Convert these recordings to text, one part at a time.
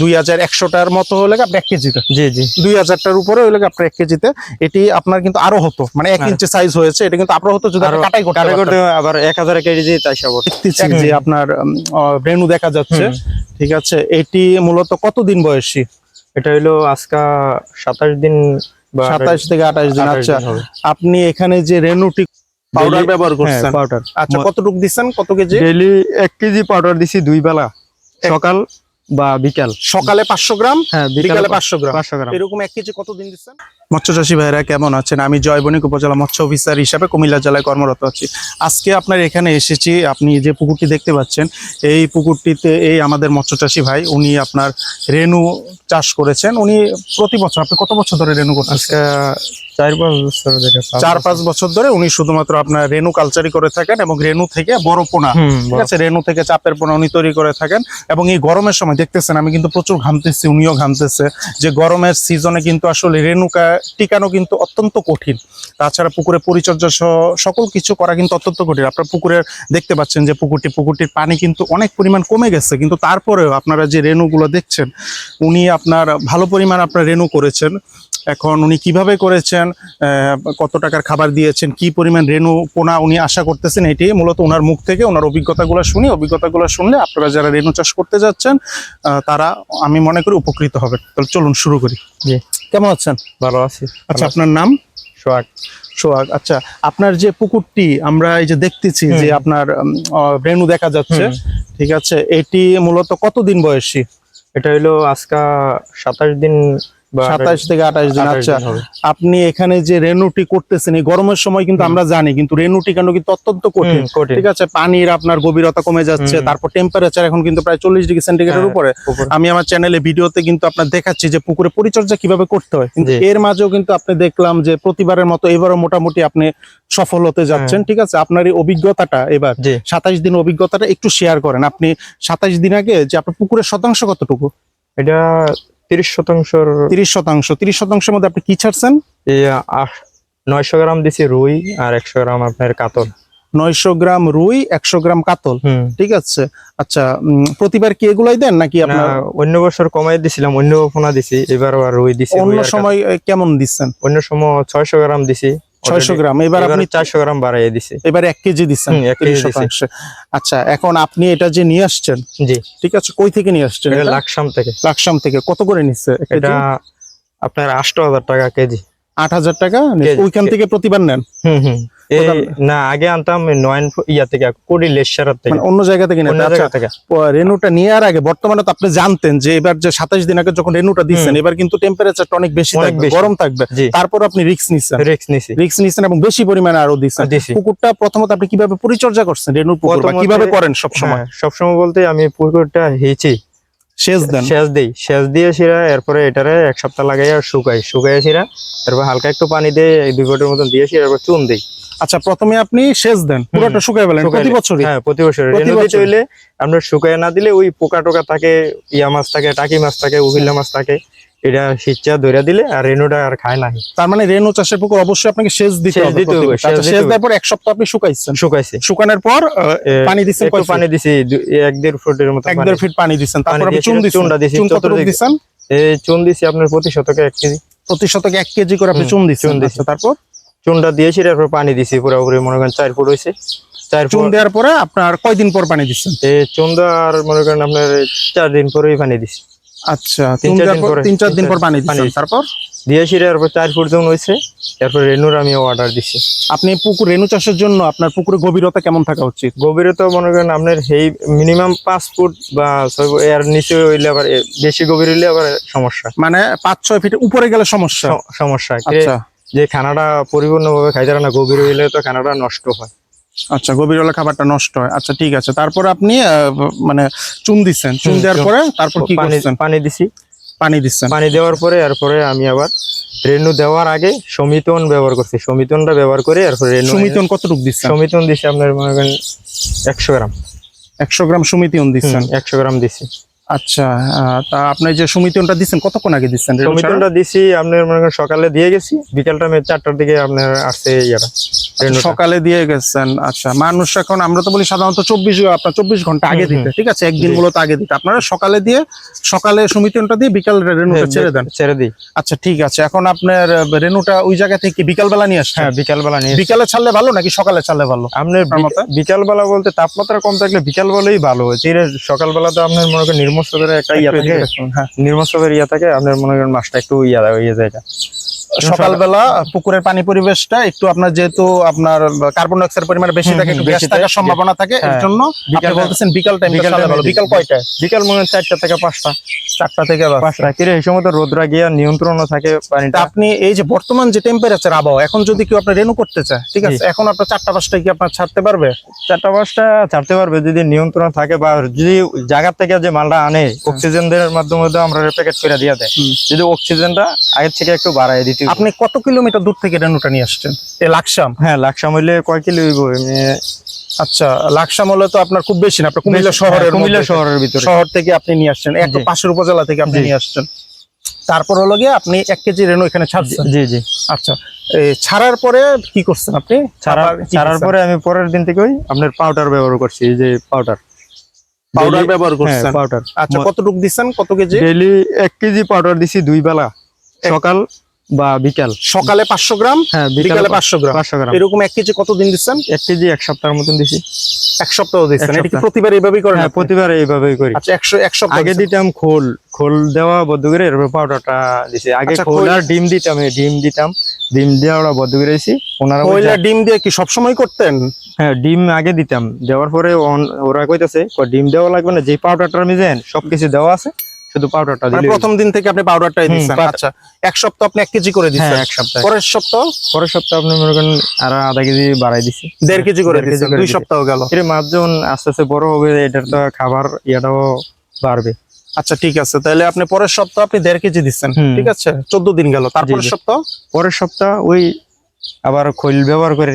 দুই হাজার একশোটার মতো হলে আপনার এক কেজিতে। জি জি। দুই হাজারটার উপরে হলে আপনার এক কেজিতে। এটি আপনার কিন্তু আরও হতো। মানে এক হ্যাঁ। ইঞ্চি সাইজ হয়েছে। এটা কিন্তু আরও হতো যদি আপনি কাটাই করতে কাটাই করতে আবার এক হাজার কেজি তাই সব যে আপনার রেনু দেখা যাচ্ছে। ঠিক আছে। এটি মূলত কতদিন বয়সী? এটা হইল আজকা সাতাশ দিন বা সাতাশ থেকে আঠাশ দিন 28 আচ্ছা। আপনি এখানে যে রেনুটি পাউডার ব্যবহার করছেন। হ্যাঁ, পাউডার আচ্ছা কতটুকু দিচ্ছেন? কত কেজি? ডেইলি এক কেজি পাউডার দিছি দুই বেলা। সকাল বা বিকাল? সকালে পাঁচশো গ্রাম হ্যাঁ বিকালে পাঁচশো গ্রাম। পাঁচশো গ্রাম। এরকম এক কেজি কত দিন দিচ্ছেন? মৎস্য চাষী ভাইরা কেমন আছেন? আমি জয়বণিক উপজেলা মৎস্য অফিসার হিসাবে কুমিল্লা জেলায় কর্মরত আছি। আজকে আপনার এখানে এসেছি আপনি যে পুকুরটি দেখতে পাচ্ছেন এই পুকুরটিতে এই আমাদের মৎস্য চাষী ভাই উনি আপনার রেনু চাষ করেছেন। উনি প্রতি বছর আপনি কত বছর ধরে রেনু করতেছেন? আজকে চার পাঁচ বছর ধরে চার পাঁচ বছর ধরে উনি শুধুমাত্র আপনার রেনু কালচারই করে থাকেন এবং রেনু থেকে বড় পোনা। ঠিক আছে? রেনু থেকে চাপের পোনা উনি তৈরি করে থাকেন। এবং এই গরমের সময় দেখতেছেন আমি কিন্তু প্রচুর ঘামতেছি উনিও ঘামতেছে। যে গরমের সিজনে কিন্তু আসলে রেনুকা টিকানো কিন্তু অত্যন্ত কঠিন। তাছাড়া পুকুরে পরিচর্যা সহ সকল কিছু করা কিন্তু অত্যন্ত কঠিন। আপনার পুকুরের দেখতে পাচ্ছেন যে পুকুরটি, পুকুরটির পানি কিন্তু অনেক পরিমাণ কমে গেছে। কিন্তু তারপরেও আপনারা যে রেনুগুলো দেখছেন, উনি আপনার ভালো পরিমাণ আপনার রেনু করেছেন। এখন উনি কীভাবে করেছেন কত টাকার খাবার দিয়েছেন, কি পরিমাণ রেনু পোনা উনি আশা করতেছেন, এটি মূলত ওনার মুখ থেকে, ওনার অভিজ্ঞতাগুলো শুনি। অভিজ্ঞতাগুলো শুনলে আপনারা যারা রেনু চাষ করতে যাচ্ছেন তারা, আমি মনে করি, উপকৃত হবেন। তাহলে চলুন শুরু করি। জি। কেমন আছেন? ভালো আছি। আচ্ছা আপনার নাম? সোহাগ। সোহাগ আচ্ছা আপনার যে পুকুরটি আমরা এই যে দেখতেছি যে আপনার রেণু দেখা যাচ্ছে ঠিক আছে এটি মূলত কতদিন বয়সী? এটা হইল আজকা সাতাশ দিন সাতাশ থেকে আঠাশ দিন 28 আচ্ছা। আপনি এখানে যে রেনুটি করতেছেন এই গরমের সময় কিন্তু আমরা জানি কিন্তু রেনুটি কেন কিন্তু অত্যন্ত কঠিন। ঠিক আছে পানির আপনার গভীরতা কমে যাচ্ছে তারপর টেম্পারেচার এখন কিন্তু প্রায় চল্লিশ ডিগ্রি সেন্টিগ্রেডের হ্যাঁ, উপরে। আমি আমার চ্যানেলে ভিডিওতে কিন্তু আপনার দেখাচ্ছি যে পুকুরে পরিচর্যা কীভাবে করতে হয়। কিন্তু এর মাঝেও কিন্তু আপনি দেখলাম যে প্রতিবারের মতো এবারও মোটামুটি আপনি সফল হতে যাচ্ছেন হ্যাঁ। ঠিক আছে? আপনার এই অভিজ্ঞতাটা এবার জি। সাতাইশ দিন অভিজ্ঞতাটা একটু শেয়ার করেন। আপনি সাতাইশ দিন আগে যে আপনার পুকুরের শতাংশ কতটুকু? এটা তিরিশ শতাংশ তিরিশ শতাংশ। তিরিশ শতাংশের মধ্যে আপনি কি ছাড়ছেন? নয়শো গ্রাম দিছি রুই আর একশো গ্রাম আপনার কাতল। নয়শো গ্রাম রুই একশো গ্রাম কাতল। ঠিক আছে। আচ্ছা প্রতিবার কি এগুলাই দেন নাকি আপনার? অন্য বছর কমাই দিছিলাম অন্য পোনা দিছি এবার রুই দিছি অন্য সময় কেমন দিচ্ছেন? অন্য সময় ছয়শো গ্রাম দিছি। ছয়শো গ্রাম। এবার আপনি চারশো গ্রাম বাড়াইয়ে দিছি। এবার এক কেজি দিচ্ছেন শতাংশে আচ্ছা এখন আপনি এটা যে নিয়ে আসছেন জি। ঠিক আছে কই থেকে নিয়ে আসছেন? লাকসাম থেকে। লাকসাম থেকে। কত করে নিচ্ছে এটা আপনার আষ্ট হাজার টাকা কেজি। আট হাজার টাকা? কেজি। ওইখান থেকে প্রতিবার নেন? হুম হুম। না আগে আনতাম নয়ন ইয়া থেকে থেকে। মানে অন্য জায়গা থেকে আচ্ছা রেনুটা আগে বর্তমানে তো আপনি জানতেন যে এবার যে সাতাশ দিন আগে যখন রেনুটা দিচ্ছেন এবার কিন্তু টেম্পারেচারটা অনেক বেশি থাকবে গরম থাকবে। তারপর আপনি রিক্স নিচ্ছেন। রিক্স নিছি। রিক্স নিচ্ছেন এবং বেশি পরিমাণে আরও দিচ্ছেন। পুকুরটা প্রথমত আপনি কীভাবে পরিচর্যা করছেন রেনুর পুকুর বা কীভাবে করেন সব সময় হ্যাঁ, সবসময় বলতে আমি পুকুরটা হেঁচি। সেচ দেন। সেচ দেই সেচ দিয়ে শিরা এরপরে এটারে এক সপ্তাহ লাগাই আর শুকাই শুকাই শিরা তারপর হালকা একটু পানি দিয়ে দুই বটের মতন দিয়ে সেরা এরপর চুন দেই। আচ্ছা প্রথমে আপনি সেচ দেন পুরোটা শুকাই ফেলেন প্রতি বছরই? হ্যাঁ প্রতি বছর বছর। হইলে আমরা শুকায় না দিলে ওই পোকা টোকা থাকে ইয়া মাছ থাকে টাকি মাছ থাকে উহিল্লা মাছ থাকে। এটা সিচ্চা ধরে দিলে আর রেনুটা আর খায় না তার মানে রেনু চাষের পুকুর অবশ্যই আপনাকে সেচ দিতে হবে দিতে হবে, সেচ। দেওয়ার পর এক সপ্তাহ আপনি শুকাইছেন। শুকাইছে। শুকানোর পর পানি একটু কয় পানি দিছি এক দেড় ফুটের মতো এক দেড় ফিট পানি দিচ্ছেন তারপর আপনি চুন সেটা দিচ্ছেন চুনটা দিছি, চুন চতুর্দিকে। দিচ্ছেন এই চুন দিছি আপনার প্রতি শতকে এক কেজি। প্রতি শতকে এক কেজি করে আপনি চুন দিচ্ছেন চুন দিছি। আচ্ছা, তারপর? চুনটা দিয়েছি এরপর পানি দিছি পুরোপুরি মনে করেন চার ফুট হয়েছে চুন দেওয়ার পরে আপনার কয়দিন পর পানি দিচ্ছেন চুন দেওয়ার মনে করেন আপনার চার দিন পরেই পানি দিছি। আচ্ছা তিন চার দিন পর তিন চার দিন পর পানি পানি দিচ্ছেন তারপর দিয়েছি এরপর চার ফুট যখন হয়েছে এরপর রেনুর আমি অর্ডার দিছি। আপনি পুকুর রেনু চাষের জন্য আপনার পুকুরে গভীরতা কেমন থাকা উচিত? গভীরে তো মনে করেন আপনার এই মিনিমাম পাঁচ ফুট বা ছয় এর নিচে হইলে আবার বেশি গভীর হইলে আবার সমস্যা। মানে পাঁচ ছয় ফিট উপরে গেলে সমস্যা? সমস্যা। আচ্ছা। যে খানাটা পরিপূর্ণভাবে খাইতে না গভীর হইলে তো খানাটা নষ্ট হয়। আচ্ছা গভীর হলে খাবারটা নষ্ট হয়। আচ্ছা ঠিক আছে। তারপর আপনি মানে চুন দিচ্ছেন। চুন দেওয়ার পরে তারপর কি পানি করছেন? পানি দিছি। পানি দিচ্ছেন। পানি দেওয়ার পরে এরপরে আমি আবার রেনু দেওয়ার আগে সমিতন ব্যবহার করছি। সমিতনটা ব্যবহার করে এরপর রেনু সুমিতন কতটুকু দিচ্ছেন? সমিতন দিছি আপনার মনে করেন একশো গ্রাম। একশো গ্রাম সুমিতন দিচ্ছেন? একশো গ্রাম দিছি। আচ্ছা তা আপনি যে সুমিতনটা দিচ্ছেন কতক্ষণ আগে দিচ্ছেন সমিতনটা দিছি আপনার মনে করেন সকালে দিয়ে গেছি। বিকালটা আমি চারটার দিকে আপনার আসছে ইয়াটা। রেনুটা। সকালে দিয়ে গেছেন আচ্ছা মানুষ এখন আমরা তো বলি সাধারণত চব্বিশ আপনার চব্বিশ ঘণ্টা আগে দিতে ঠিক আছে? একদিন মূলত আগে দিতে। আপনারা সকালে দিয়ে সকালে সমিতিটা দিয়ে বিকাল রেনুটা ছেড়ে দেন। ছেড়ে দিই। আচ্ছা ঠিক আছে। এখন আপনার রেনুটা ওই জায়গা থেকে বিকাল বেলা নিয়ে আসছেন? হ্যাঁ বিকাল বেলা নিয়ে বিকালে ছাড়লে ভালো নাকি সকালে ছাড়লে ভালো? আপনার আপনার মতে? বিকাল বেলা বলতে তাপমাত্রা কম থাকলে বিকাল বেলাই ভালো চিরে সকাল বেলা তো আপনার মনে করেন নির্মস্তবের একটা ইয়া থাকে। হ্যাঁ। নির্মস্তবের ইয়া থাকে আপনার মনে করেন মাছটা একটু ইয়া হয়ে যায় এটা। সকালবেলা পুকুরের পানি পরিবেশটা একটু আপনার যেহেতু আপনার কার্বন ডাইঅক্সাইড পরিমাণ বেশি থাকে একটু গ্যাস থাকার সম্ভাবনা থাকে এর হ্যাঁ। জন্য আপনি বলতেছেন বিকাল টাইম বিকাল। কয়টায়? বিকাল মনে হয় চারটা থেকে পাঁচটা। চারটা থেকে পাঁচটা। পাঁচটা। এই সময় তো রোদরা গিয়া নিয়ন্ত্রণও থাকে পানিটা। আপনি এই যে বর্তমান যে টেম্পারেচার আবহাওয়া এখন যদি কেউ আপনার রেনু করতে চায় ঠিক আছে? এখন আপনার চারটা পাঁচটায় কি আপনার ছাড়তে পারবে? চারটা পাঁচটা ছাড়তে পারবে যদি নিয়ন্ত্রণ থাকে বা যদি জায়গা থেকে যে মালটা আনে অক্সিজেন এর মাধ্যমে আমরা প্যাকেট করে দিয়ে দেয়। যদি অক্সিজেনটা আগের থেকে একটু বাড়ায় দিতে আপনি কত কিলোমিটার দূর থেকে রেনুটা নিয়ে আসছেন? এ লাকসাম? হ্যাঁ লাকসাম হইলে কয় কিলো হইব? আচ্ছা লাকসাম হলে তো আপনার খুব বেশি না আপনার কুমিল্লা শহরের হ্যাঁ, কুমিল্লা শহরের ভিতরে। শহর থেকে আপনি নিয়ে আসছেন এক পাশের উপজেলা থেকে আপনি নিয়ে আসছেন। তারপর হলো গিয়ে আপনি এক কেজি রেনু এখানে ছাড়ছেন। জি জি। আচ্ছা এই ছাড়ার পরে কি করছেন আপনি? ছাড়ার ছাড়ার পরে আমি পরের দিন থেকে ওই আপনার পাউডার ব্যবহার করছি এই যে পাউডার পাউডার ব্যবহার করছেন? পাউডার আচ্ছা কতটুকু দিচ্ছেন? কত কেজি? ডেইলি এক কেজি পাউডার দিছি দুই বেলা। সকাল বা বিকাল। সকালে পাঁচশো গ্রাম হ্যাঁ বিকালে পাঁচশো গ্রাম। পাঁচশো গ্রাম। এরকম এক কেজি কতদিন দিচ্ছেন? এক কেজি এক সপ্তাহের মতন দিছি। এক সপ্তাহ দিচ্ছেন। এটা কি প্রতিবার এইভাবেই করেন হ্যাঁ প্রতিবার এইভাবেই করি। আচ্ছা একশো এক সপ্তাহ আগে দিতাম খোল। খোল দেওয়া বদ্ধ করে এরপর পাউডারটা দিছি। আগে আচ্ছা, খোল আর ডিম দিতাম ডিম দিতাম। ডিম দিয়ে ওরা বদ্ধ করে দিছি। ওনারা কয়লা ডিম দিয়ে কি সবসময় করতেন? হ্যাঁ ডিম আগে দিতাম। দেওয়ার পরে ওরা কইতাছে ডিম দেওয়া লাগবে না যে পাউডারটা মিজেন সবকিছু দেওয়া আছে শুধু পাউডারটা মানে দিলে প্রথম দিন থেকে আপনি পাউডারটাই দিচ্ছেন। আচ্ছা এক সপ্তাহ আপনি এক কেজি করে হ্যাঁ দিচ্ছেন। এক সপ্তাহ। পরের সপ্তাহ? পরের সপ্তাহ আপনি মনে করেন আর আধা কেজি বাড়াই দিছি। দেড় কেজি করে দিচ্ছেন দুই সপ্তাহ গেল। এর মাছ যখন আস্তে আস্তে বড় হবে এটার তো খাবার ইয়াটাও বাড়বে। আচ্ছা ঠিক আছে। তাহলে আপনি পরের সপ্তাহ আপনি দেড় কেজি দিচ্ছেন ঠিক আছে? চোদ্দ দিন গেল। তারপরের। সপ্তাহ? পরের সপ্তাহ ওই আবার খৈল ব্যবহার করে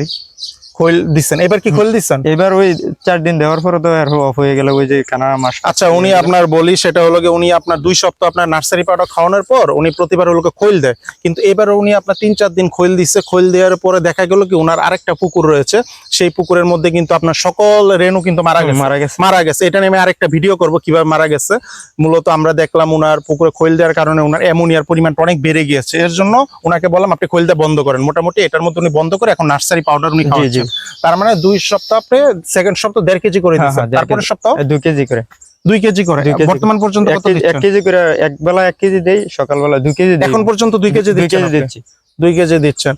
খৈল দিচ্ছেন এবার কি খৈল দিচ্ছেন? এবার ওই চার দিন দেওয়ার পরে তো আর অফ হয়ে গেল ওই যে কানা মাস আচ্ছা উনি আপনার বলি সেটা হলো গিয়ে উনি আপনার দুই সপ্তাহ আপনার নার্সারি পাউডার খাওয়ানোর পর উনি প্রতিবার হলো খৈল দেয়। কিন্তু এবার উনি আপনার তিন চার দিন খৈল দিচ্ছে খৈল দেওয়ার পরে দেখা গেল কি ওনার আরেকটা পুকুর রয়েছে। সেই পুকুরের মধ্যে কিন্তু আপনার সকল রেণু কিন্তু মারা গেছে। মারা গেছে। মারা গেছে। এটা নিয়ে আমি আরেকটা ভিডিও করব কীভাবে মারা গেছে। মূলত আমরা দেখলাম ওনার পুকুরে খৈল দেওয়ার কারণে ওনার অ্যামোনিয়ার পরিমাণটা অনেক বেড়ে গিয়েছে। এর জন্য ওনাকে বললাম আপনি খৈল দেওয়া বন্ধ করেন। মোটামুটি এটার মধ্যে উনি বন্ধ করে এখন নার্সারি পাউডার উনি জি, তার মানে দুই সপ্তাহ আপনি সেকেন্ড সপ্তাহ দেড় কেজি করে দিচ্ছে দিচ্ছেন। হ্যাঁ, দেড় তারপরের কেজি। সপ্তাহ? দুই কেজি করে। দুই কেজি করে। বর্তমান পর্যন্ত এক কেজি- করে এক বেলা এক কেজি দেই সকালবেলা দুই কেজি এখন পর্যন্ত দুই কেজি দুই কেজি? দিচ্ছি। দুই কেজি দিচ্ছেন।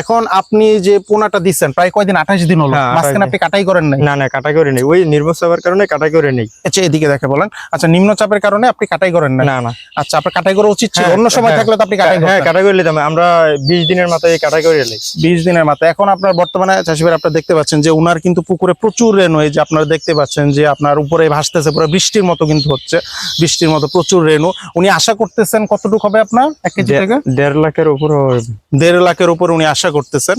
এখন আপনি যে পোনাটা দিচ্ছেন প্রায় কয়দিন? আঠাশ দিন হলো। হ্যাঁ, মাঝখানে আপনি কাটাই করেন নাই। না না কাটা করে নেই। ওই নির্মল চাপের কারণে কাটা করে নেই। আচ্ছা এদিকে দেখে বলেন। আচ্ছা নিম্নচাপের কারণে আপনি কাটাই করেন না না। আচ্ছা আপনার কাটাই করা উচিত ছিল। হ্যাঁ, অন্য সময় হ্যাঁ। থাকলে তো আপনি কাটাই হ্যাঁ করতেন। কাটা করে নিতাম। আমরা বিশ দিনের মাথায় কাটা করে এলাই বিশ দিনের মাথায়। এখন আপনার বর্তমানে চাষিবার আপনারা দেখতে পাচ্ছেন যে উনার কিন্তু পুকুরে প্রচুর রেন এই যে আপনারা দেখতে পাচ্ছেন যে আপনার উপরে ভাসতেছে পুরো বৃষ্টির মতো কিন্তু হচ্ছে। বৃষ্টির মতো প্রচুর রেনু উনি আশা করতেছেন কতটুকু হবে আপনার? এক কেজি থেকে? দেড় লাখের উপর দেড় লাখের উপর উনি আশা করতেছেন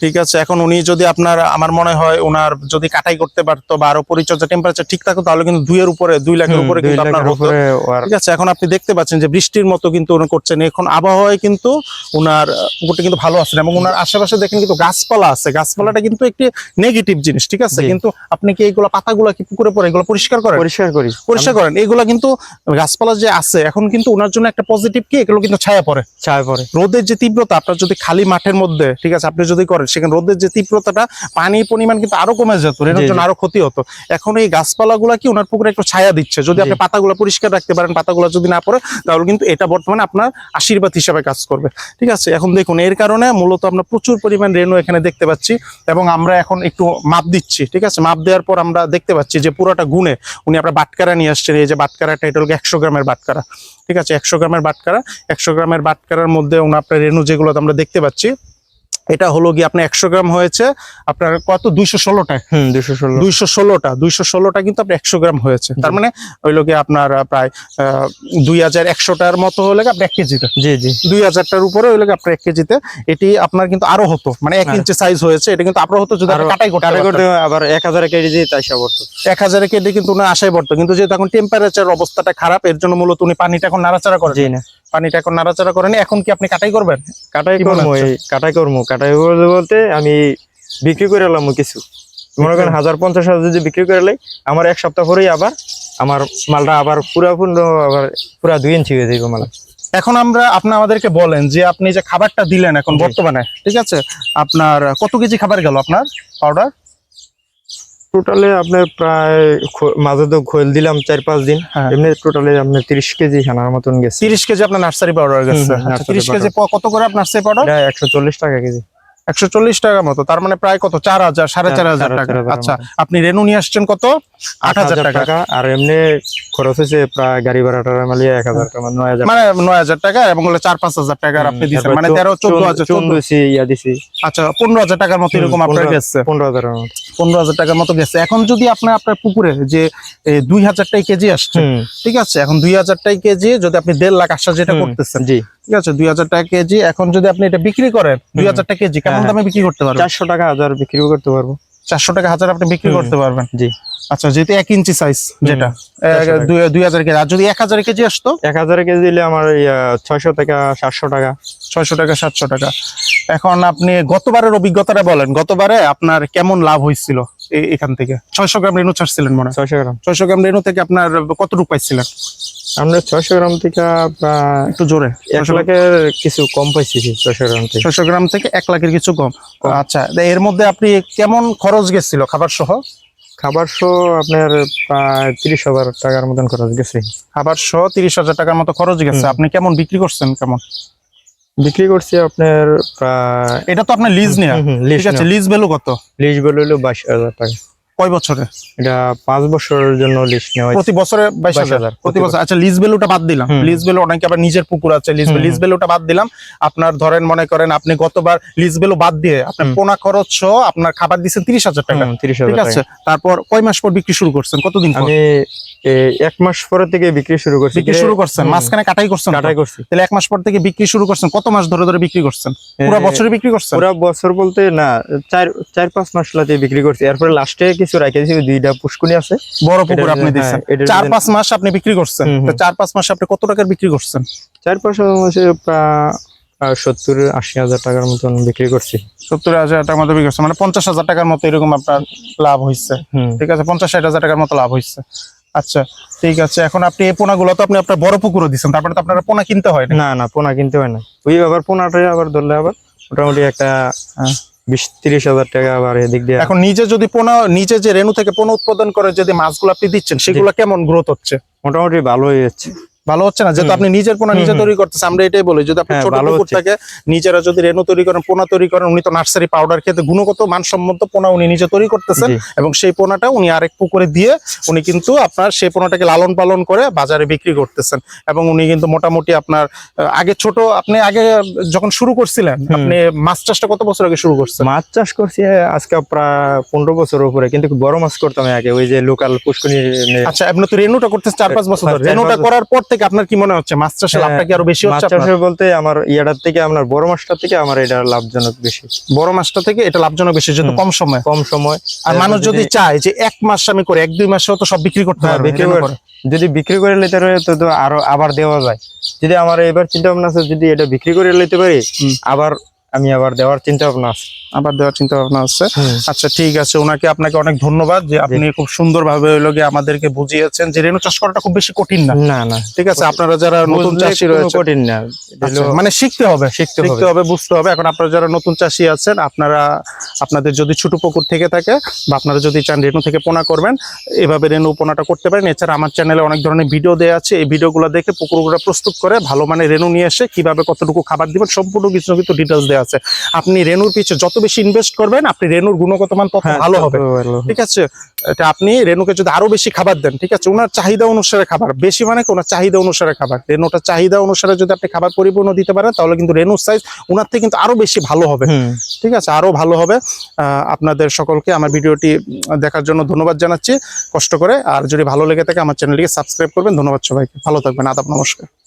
ঠিক আছে? এখন উনি যদি আপনার আমার মনে হয় ওনার যদি কাটাই করতে পারতো বা আরও পরিচর্যা টেম্পারেচার ঠিক থাকতো তাহলে কিন্তু দুইয়ের উপরে দুই লাখের উপরে কিন্তু আপনার হতো। ঠিক আছে? এখন আপনি দেখতে পাচ্ছেন যে বৃষ্টির মতো কিন্তু উনি করছেন। এখন আবহাওয়ায় কিন্তু ওনার পুকুরটা কিন্তু ভালো আছে এবং ওনার আশেপাশে দেখেন কিন্তু গাছপালা আছে। গাছপালাটা কিন্তু একটি নেগেটিভ জিনিস ঠিক আছে? কিন্তু আপনি কি এইগুলো পাতাগুলো কি পুকুরে পড়ে এগুলো পরিষ্কার করেন? পরিষ্কার করি। পরিষ্কার করেন। এগুলো কিন্তু গাছপালা যে আছে এখন কিন্তু ওনার জন্য একটা পজিটিভ কি? এগুলো কিন্তু ছায়া পড়ে। ছায়া পড়ে। রোদের যে তীব্রতা আপনার যদি খালি মাঠের মধ্যে ঠিক আছে আপনি যদি করেন সেখানে রোদের যে তীব্রতাটা পানির পরিমাণ কিন্তু আরও কমে যেত জি, জন্য আরও ক্ষতি হতো। এখন এই গাছপালাগুলা কি ওনার পুকুরে একটু ছায়া দিচ্ছে যদি আপনি পাতাগুলো পরিষ্কার রাখতে পারেন পাতাগুলো যদি না পড়ে তাহলে কিন্তু এটা বর্তমানে আপনার আশীর্বাদ হিসাবে কাজ করবে ঠিক আছে? এখন দেখুন এর কারণে মূলত আমরা প্রচুর পরিমাণ রেনু এখানে দেখতে পাচ্ছি এবং আমরা এখন একটু মাপ দিচ্ছি ঠিক আছে? মাপ দেওয়ার পর আমরা দেখতে পাচ্ছি যে পুরোটা গুণে উনি আপনার বাটকারা নিয়ে আসছেন এই যে বাটকারাটা এটা হলো একশো গ্রামের বাটকারা ঠিক আছে? একশো গ্রামের বাটকারা একশো গ্রামের বাটকারার মধ্যে আপনার রেনু যেগুলো আমরা দেখতে পাচ্ছি এটা হলো গিয়ে আপনার একশো গ্রাম হয়েছে আপনার কত? দুইশো ষোলোটায় হম দুশো ষোলো। দুইশো ষোলোটা দুইশো ষোলোটা কিন্তু আপনার একশো গ্রাম হয়েছে। তার মানে ওই লোকে আপনার প্রায় দুই হাজার একশোটার মতো হলে আপনি এক কেজিতে। জি জি। দুই হাজারটার উপরে ওই লোকে আপনার এক কেজিতে। এটি আপনার কিন্তু আরও হতো মানে এক ইঞ্চি সাইজ হয়েছে এটা কিন্তু আরও হতো যদি কাটাই করতে। আবার এক হাজার কেজি সব করতো এক হাজারে কেজি কিন্তু উনি আশায় পড়তো কিন্তু যেহেতু এখন টেম্পারেচার অবস্থাটা খারাপ এর জন্য মূলত উনি পানিটা এখন নাড়াচাড়া করেন। জি না। পানিটা এখন নাড়াচাড়া করেন। এখন কি আপনি কাটাই করবেন? কাটাই করব কাটাই করব। কাটাই বলতে বলতে আমি বিক্রি করে এলাম কিছু। মনে করেন হাজার পঞ্চাশ হাজার যদি বিক্রি করে লাই আমার এক সপ্তাহ পরেই আবার আমার মালটা আবার পুরা পূর্ণ আবার পুরা দুই ইঞ্চি হয়ে যাবে মালা এখন আমরা আপনি আমাদেরকে বলেন যে আপনি যে খাবারটা দিলেন এখন বর্তমানে ঠিক আছে? আপনার কত কেজি খাবার গেল আপনার? পাউডার? টোটালে আপনার প্রায় মাঝে তো খোল দিলাম চার পাঁচ দিন। হ্যাঁ। এমনি টোটালে আপনার তিরিশ কেজি খানার মতন গেছে। তিরিশ কেজি আপনার নার্সারি পাউডার গেছে। তিরিশ কেজি কত করে আপনার নার্সারি পাউডার একশো চল্লিশ টাকা কেজি। একশো চল্লিশ টাকা মতো। তার মানে প্রায় কত? চার হাজার সাড়ে চার হাজার টাকা। আচ্ছা আপনি রেনু নিয়ে আসছেন কত? আট হাজার টাকা। আর এমনি খরচ হয়েছে প্রায় গাড়ি ভাড়াটা মালিয়ে এক হাজার টাকা নয় হাজার মানে নয় হাজার টাকা এবং হলো চার পাঁচ হাজার টাকার আপনি দিচ্ছেন মানে তেরো চোদ্দ হাজার চোদ্দ ইয়া দিছি। আচ্ছা পনেরো হাজার টাকার মতো এরকম আপনার গেছে। পনেরো হাজারের মতো। পনেরো হাজার টাকার মতো গেছে। এখন যদি আপনার আপনার পুকুরে যে দুই হাজার টাই কেজি আসছে ঠিক আছে? এখন দুই হাজার টাই কেজি যদি আপনি দেড় লাখ আশা যেটা করতেছেন জি। ঠিক আছে দুই হাজার টাকা কেজি। এখন যদি আপনি এটা বিক্রি করেন দুই হাজার টাকা কেজি কেমন হ্যাঁ, দামে বিক্রি করতে পারবেন? চারশো টাকা হাজার বিক্রি করতে পারব। চারশো টাকা হাজার আপনি বিক্রি করতে পারবেন? জি। আচ্ছা যেহেতু এক ইঞ্চি সাইজ যেটা দুই- হাজার কেজি। আর যদি এক হাজার কেজি আসতো? এক হাজার কেজি দিলে আমার ছয়শো টাকা সাতশো টাকা। ছয়শো টাকা সাতশো টাকা। এখন আপনি গতবারের অভিজ্ঞতাটা বলেন। গতবারে আপনার কেমন লাভ হয়েছিল এখান থেকে? ছয়শো গ্রাম রেনু ছাড়ছিলেন মনে হয়। ছয়শো গ্রাম। ছয়শো গ্রাম রেনু থেকে আপনার কতটুকু পাইছিলেন? আমরা ছয়শো গ্রাম থেকে একটু জোরে এক লাখের কিছু কম পাইছি ছয়শো গ্রাম থেকে। ছয়শো গ্রাম থেকে এক লাখের কিছু কম। আচ্ছা এর মধ্যে আপনি কেমন খরচ গেছিল খাবার সহ খাবার শো আপনার তিরিশ হাজার টাকার মতন খরচ গেছে। খাবার সহ তিরিশ হাজার টাকার মতো খরচ গেছে। আপনি কেমন বিক্রি করছেন কেমন? বিক্রি করছি আপনার এটা তো আপনার লিজ নেওয়া লিজ ঠিক আছে লিজ ভ্যালু কত? লিজ বলে হলো বাইশ হাজার টাকা। কয় বছরে? এটা পাঁচ বছরের জন্য লিস্ট নেওয়া। প্রতি বছরে বাইশ হাজার? প্রতি বছর আচ্ছা লিজ ভ্যালুটা বাদ দিলাম। লিজ ভ্যালু অনেকে আবার নিজের পুকুর আছে লিজ। লিজ ভ্যালুটা বাদ দিলাম। আপনার ধরেন মনে করেন আপনি গতবার লিজ ভ্যালু বাদ দিয়ে আপনার পোনা খরচ সহ আপনার খাবার দিচ্ছেন তিরিশ হাজার টাকা। তিরিশ ঠিক হাজার আছে তারপর কয় মাস পর বিক্রি শুরু করছেন? কতদিন আমি এক মাস পরে থেকে বিক্রি শুরু করছি। বিক্রি শুরু করছেন? মাঝখানে কাটাই করছেন? কাটাই করছি। তাহলে এক মাস পর থেকে বিক্রি শুরু করছেন। কত মাস ধরে ধরে বিক্রি করছেন? পুরো বছরে বিক্রি করছেন? পুরা বছর বলতে না চার চার পাঁচ মাস লাতে বিক্রি করছি। এরপরে লাস্টে কিছু রাখে দিয়েছি দুইটা পুষ্কুনি আছে। বড় পুকুর আপনি জন্য- দিচ্ছেন। হ্যাঁ, চার পাঁচ মাস আপনি বিক্রি করছেন। চার পাঁচ মাসে আপনি কত টাকার বিক্রি করছেন? চার পাঁচ মাসে সত্তর আশি হাজার টাকার মতন বিক্রি করছি। সত্তর হাজার টাকার মতো বিক্রি করছেন। মানে পঞ্চাশ হাজার টাকার মতো এরকম আপনার লাভ হয়েছে ঠিক আছে পঞ্চাশ ষাট হাজার টাকার মতো লাভ হয়েছে আচ্ছা ঠিক আছে এখন আপনি এই পোনাগুলো তো আপনি আপনার বড় পুকুরও দিচ্ছেন তারপরে তো আপনার পোনা কিনতে হয় না। না না পোনা কিনতে হয় না। ওই আবার পোনাটাই আবার ধরলে আবার মোটামুটি একটা হ্যাঁ। বিশ তিরিশ হাজার টাকা আবার এদিক দিয়ে। এখন নিজে যদি পোনা নিজে যে রেনু থেকে পোনা উৎপাদন করে যদি মাছগুলো আপনি দিচ্ছেন সেগুলো কেমন গ্রোথ হচ্ছে? মোটামুটি ভালো হয়ে যাচ্ছে ভালো হচ্ছে না? যেহেতু আপনি নিজের পোনা নিজে তৈরি করতেছেন আমরা এটাই বলি যদি আপনি হ্যাঁ, ছোট পুকুর। থেকে নিজেরা যদি রেনু তৈরি করেন পোনা তৈরি করেন উনি তো নার্সারি পাউডার খেতে গুণগত মানসম্মত পোনা উনি নিজে তৈরি করতেছেন এবং সেই পোনাটা উনি আরেক পুকুরে দিয়ে উনি কিন্তু আপনার সেই পোনাটাকে লালন পালন করে বাজারে বিক্রি করতেছেন। এবং উনি কিন্তু মোটামুটি আপনার আগে ছোট আপনি আগে যখন শুরু করছিলেন আপনি মাছ চাষটা কত বছর আগে শুরু করছেন? মাছ চাষ করছি আজকে প্রায় পনেরো বছর উপরে কিন্তু বড় মাছ করতাম আগে ওই যে লোকাল পুষ্কনি আচ্ছা আপনি তো রেনুটা করতেছেন চার পাঁচ বছর রেনুটা করার পর থেকে আপনার কি মনে হচ্ছে? মাছ চাষে হ্যাঁ, লাভটা কি আরও বেশি হচ্ছে মাছ চাষের বলতে আমার ইয়াটার থেকে আপনার বড় মাছটা থেকে আমার এটা লাভজনক বেশি। বড় মাছটা থেকে এটা লাভজনক বেশি যেহেতু কম সময়। কম সময়। আর মানুষ যদি চায় যে এক মাস আমি করে এক দুই মাসেও তো সব বিক্রি করতে হ্যাঁ, পারবে বিক্রি করে- করে। যদি বিক্রি করে নিতে পারে তো তো আরও আবার দেওয়া যায়। যদি আমার এবার চিন্তা ভাবনা আছে যদি এটা বিক্রি করে নিতে পারি আবার আমি আবার দেওয়ার চিন্তা ভাবনা আছে। আবার দেওয়ার চিন্তা ভাবনা আছে আচ্ছা ঠিক আছে ওনাকে আপনাকে অনেক ধন্যবাদ যে আপনি খুব সুন্দর ভাবে হইল গিয়ে আমাদেরকে বুঝিয়েছেন যে রেনু চাষ করাটা খুব বেশি কঠিন না। না না। ঠিক আছে আপনারা যারা নতুন চাষি রয়েছে কঠিন না। মানে শিখতে হবে শিখতে শিখতে হবে। হবে বুঝতে হবে। এখন আপনারা যারা নতুন চাষি আছেন আপনারা আপনাদের যদি ছোট পুকুর থেকে থাকে বা আপনারা যদি চান রেনু থেকে পোনা করবেন এভাবে রেনু পোনাটা করতে পারেন। এছাড়া আমার চ্যানেলে অনেক ধরনের ভিডিও দেওয়া আছে। এই ভিডিওগুলো দেখে পুকুরগুলো প্রস্তুত করে ভালো মানে রেনু নিয়ে এসে কীভাবে কতটুকু খাবার দিবেন সম্পূর্ণ কিছু কিন্তু ডিটেলস দেওয়া আছে। আপনি রেনুর পিছে যত বেশি ইনভেস্ট করবেন আপনি রেনুর গুণগত মান তত হ্যাঁ, ভালো হবে। ঠিক আছে? এটা আপনি রেনুকে যদি আরও বেশি খাবার দেন ঠিক আছে? ওনার চাহিদা অনুসারে খাবার বেশি মানে ওনার চাহিদা অনুসারে খাবার। রেনুটা চাহিদা অনুসারে যদি আপনি খাবার পরিপূর্ণ দিতে পারেন তাহলে কিন্তু রেনুর সাইজ ওনার থেকে কিন্তু আরও বেশি ভালো হবে। ঠিক আছে? আরও ভালো হবে। আহ, আপনাদের সকলকে আমার ভিডিওটি দেখার জন্য ধন্যবাদ জানাচ্ছি। কষ্ট করে। আর যদি ভালো লেগে থাকে আমার চ্যানেলটিকে সাবস্ক্রাইব করবেন। ধন্যবাদ সবাইকে। ভালো থাকবেন। আদাব নমস্কার।